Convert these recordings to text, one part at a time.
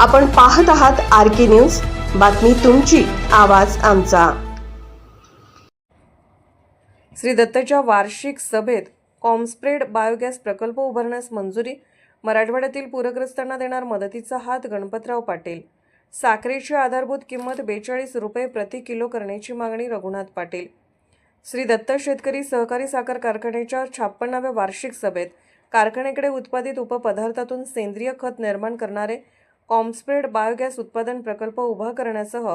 आपण पाहत आहात आर के न्यूज. बातमी तुमची आवाज आमचा. श्री दत्तच्या वार्षिक सभेत कॉम्स्प्रेड बायोगॅस प्रकल्प उभारण्यास मंजुरी मराठवाड्यातील पूरग्रस्तांना देणार मदतीचा हात गणपतराव पाटील. साखरेची आधारभूत किंमत बेचाळीस रुपये प्रति किलो करण्याची मागणी रघुनाथ पाटील. श्री दत्त शेतकरी सहकारी साखर कारखान्याच्या छाप्पन्नाव्या वार्षिक सभेत कारखान्याकडे उत्पादित उपपदार्थातून सेंद्रिय खत निर्माण करणारे कॉम्स्पेड बायोगॅस उत्पादन प्रकल्प उभा करण्यासह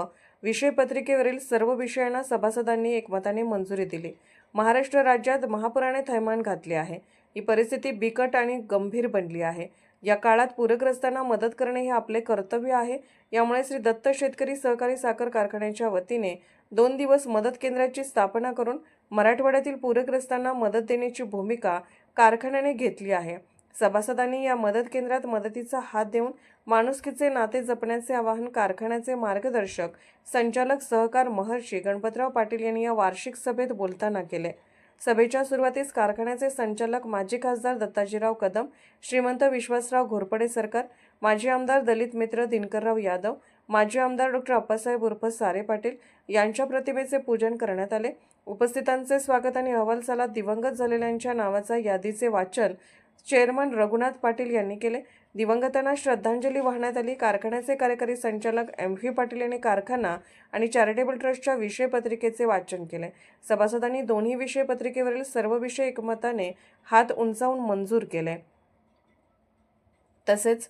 विषयपत्रिकेवरील सर्व विषयांना सभासदांनी एकमताने मंजुरी दिली. महाराष्ट्र राज्यात महापुराने थैमान घातले आहे. ही परिस्थिती बिकट आणि गंभीर बनली आहे. या काळात पूरग्रस्तांना मदत करणे हे आपले कर्तव्य आहे. यामुळे श्री दत्त शेतकरी सहकारी साखर कारखान्याच्या वतीने दोन दिवस मदत केंद्राची स्थापना करून मराठवाड्यातील पूरग्रस्तांना मदत देण्याची भूमिका कारखान्याने घेतली आहे. सभासदांनी या मदत केंद्रात मदतीचा हात देऊन माणुसकीचे नाते जपण्याचे आवाहन कारखान्याचे मार्गदर्शक संचालक सहकार महर्षी गणपतराव पाटील यांनी या वार्षिक सभेत बोलताना केले. सभेच्या सुरुवातीस कारखान्याचे संचालक माजी खासदार दत्ताजीराव कदम श्रीमंत विश्वासराव घोरपडे सरकार माजी आमदार दलित मित्र दिनकरराव यादव माजी आमदार डॉक्टर अप्पासाहेब उर्फ सारे पाटील यांच्या प्रतिमेचे पूजन करण्यात आले. उपस्थितांचे स्वागत आणि अहवाल सालात दिवंगत झालेल्यांच्या नावाचा यादीचे वाचन चेअरमन रघुनाथ पाटील यांनी केले. दिवंगतांना श्रद्धांजली वाहण्यात आली. कारखान्याचे कार्यकारी संचालक एम व्ही पाटील यांनी कारखाना आणि चॅरिटेबल ट्रस्टच्या विषयपत्रिकेचे वाचन केले. सभासदांनी दोन्ही विषयपत्रिकेवरील सर्व विषय एकमताने हात उंचावून मंजूर केले. तसेच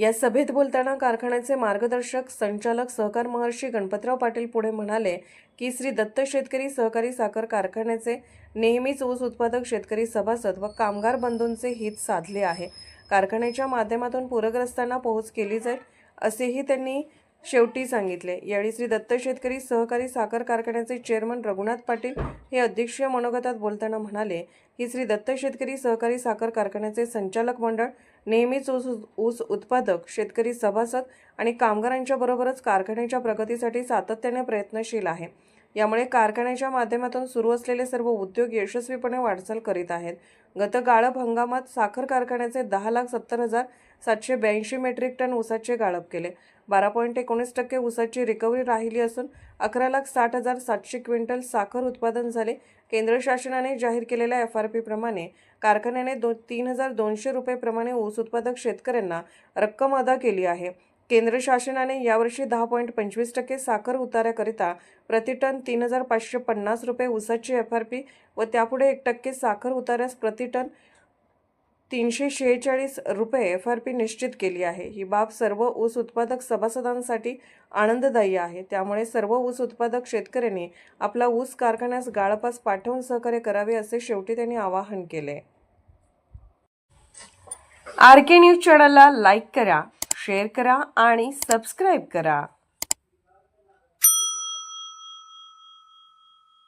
या सभेत बोलताना कारखान्याचे मार्गदर्शक संचालक सहकार महर्षी गणपतराव पाटील पुढे म्हणाले की श्री दत्त शेतकरी सहकारी साखर कारखान्याचे नेहमीच ऊस उत्पादक शेतकरी सभासद व कामगार बंधूंचे हित साधले आहे. कारखान्याच्या माध्यमातून पूरग्रस्तांना पोहोच केली जाईल असेही त्यांनी शेवटी सांगितले. यावेळी श्री दत्त शेतकरी सहकारी साखर कारखान्याचे चेअरमन रघुनाथ पाटील हे अध्यक्षीय मनोगतात बोलताना म्हणाले की श्री दत्त शेतकरी सहकारी साखर कारखान्याचे संचालक मंडळ नेहमीच ऊस ऊस उत्पादक शेतकरी सभासद आणि कामगारांच्या बरोबरच कारखान्याच्या प्रगतीसाठी सातत्याने प्रयत्नशील आहे. यामुळे कारखान्याच्या माध्यमातून सुरू असलेले सर्व उद्योग यशस्वीपणे वाटचाल करीत आहेत. गत गाळप हंगामात साखर कारखान्याचे दहा लाख सत्तर हजार सातशे ब्याऐंशी मेट्रिक टन ऊसाचे गाळप केले. बारा पॉईंट एकोणीस टक्के ऊसाची रिकव्हरी राहिली असून अकरा लाख साठ हजार सातशे क्विंटल साखर उत्पादन झाले. केंद्र शासनाने जाहीर केलेल्या एफ आर पी प्रमाणे कारखान्याने दो तीन हजार दोनशे रुपयेप्रमाणे ऊस उत्पादक शेतकऱ्यांना रक्कम अदा केली आहे. केंद्र शासनाने यावर्षी दहा पॉईंट पंचवीस टक्के साखर उतार्याकरिता प्रतिटन तीन हजार पाचशे पन्नास रुपये ऊसाची एफ आर पी व त्यापुढे एक टक्के साखर उतार्यास प्रतिटन तीनशे शेहेचाळीस रुपये एफ आर पी निश्चित केली आहे. ही बाब सर्व ऊस उत्पादक सभासदांसाठी आनंददायी आहे. त्यामुळे सर्व ऊस उत्पादक शेतकऱ्यांनी आपला ऊस कारखान्यास गाळपास पाठवून सहकार्य करावे असे शेवटी त्यांनी आवाहन केले. आर के न्यूज चॅनलला लाईक करा शेअर करा आणि सबस्क्राईब करा.